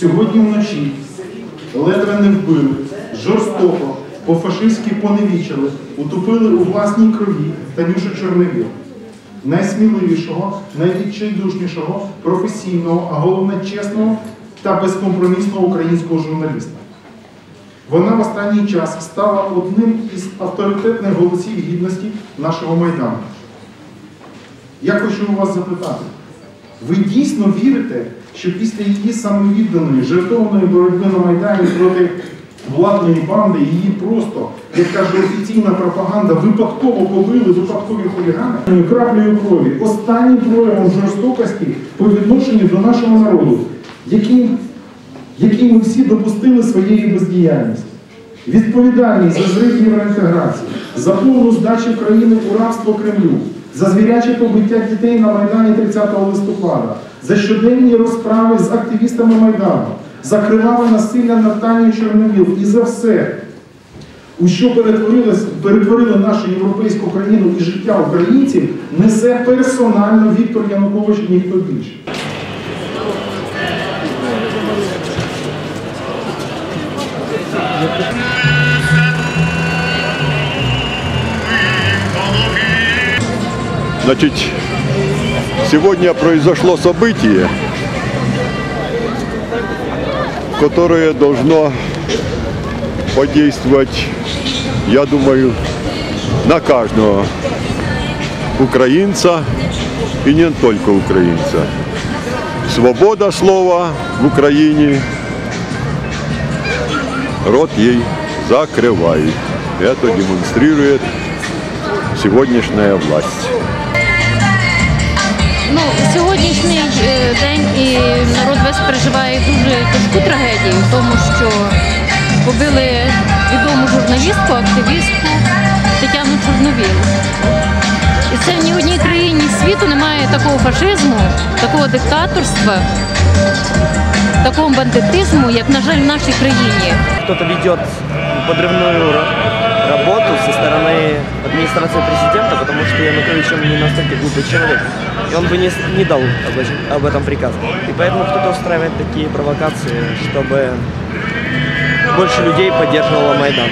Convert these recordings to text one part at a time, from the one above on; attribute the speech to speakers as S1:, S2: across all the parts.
S1: сьогодні вночі ледве не вбили, жорстоко, по-фашистськи поневічили, утопили у власній крові Танюшу Чорновіл, найсміливішого, найвідчайдушнішого, професійного, а головне чесного та безкомпромісного українського журналіста. Вона в останній час стала одним із авторитетних голосів гідності нашого Майдану. Я хочу у вас запитати, ви дійсно вірите, що після її самовідданої, жертовної боротьби на Майдані проти владної банди її просто, як каже офіційна пропаганда, випадково побили випадкові хулігани краплею крові, останнім проявом жорстокості по відношенню до нашого народу, який який ми всі допустили своєї бездіяльності. Відповідальність за зрив євроінтеграції, за повну здачу країни у рабство Кремлю, за звіряче побиття дітей на Майдані 30 листопада, за щоденні розправи з активістами Майдану, за криваве насилля над Танією Чорновіл і за все, у що перетворили нашу європейську країну і життя українців, несе персонально Віктор Янукович і ніхто більше.
S2: Значит, сегодня произошло событие, которое должно подействовать, я думаю, на каждого украинца и не только украинца. Свобода слова в Украине, рот ей закрывает. Это демонстрирует сегодняшняя власть.
S3: Народ переживає дуже тяжку трагедію, тому що побили відому журналістку, активістку Тетяну Чорновіл. І це в ні одній країні світу немає такого фашизму, такого диктаторства, такого бандитизму, як, на жаль, в нашій країні.
S4: кто-то ведет подрывную ра- работу со стороны администрации президента, потому что Янукович он не настолько глупый человек. И он бы не, с- не дал об, этом- об этом приказ. И поэтому кто-то устраивает такие провокации, чтобы больше людей поддерживало Майдан.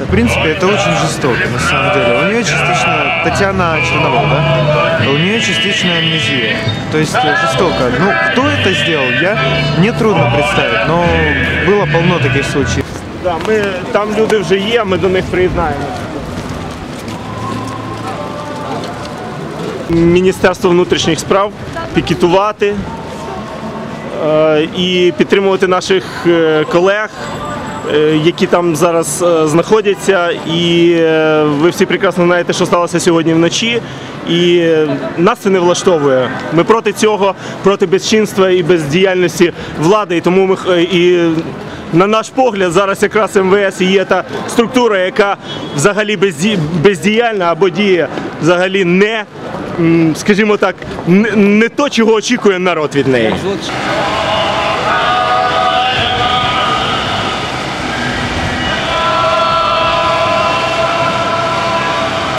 S5: В принципе, это очень жестоко, на самом деле. У нее частично, Татьяна Чернова, да? У нее частичная амнезия. То есть э, жестоко. Ну, кто это сделал, я мне трудно представить, но было полно таких случаев.
S6: Да, ми, там люди вже є, ми до них приєднаємося. Міністерство внутрішніх справ пікетувати е, і підтримувати наших е, колег, е, які там зараз знаходяться. І ви всі прекрасно знаєте, що сталося сьогодні вночі. І нас це не влаштовує. Ми проти цього, проти безчинства і бездіяльності влади. І тому ми і на наш погляд, зараз якраз МВС є та структура, яка взагалі безді- бездіяльна або діє взагалі не, скажімо так, не, то, чого очікує народ від неї.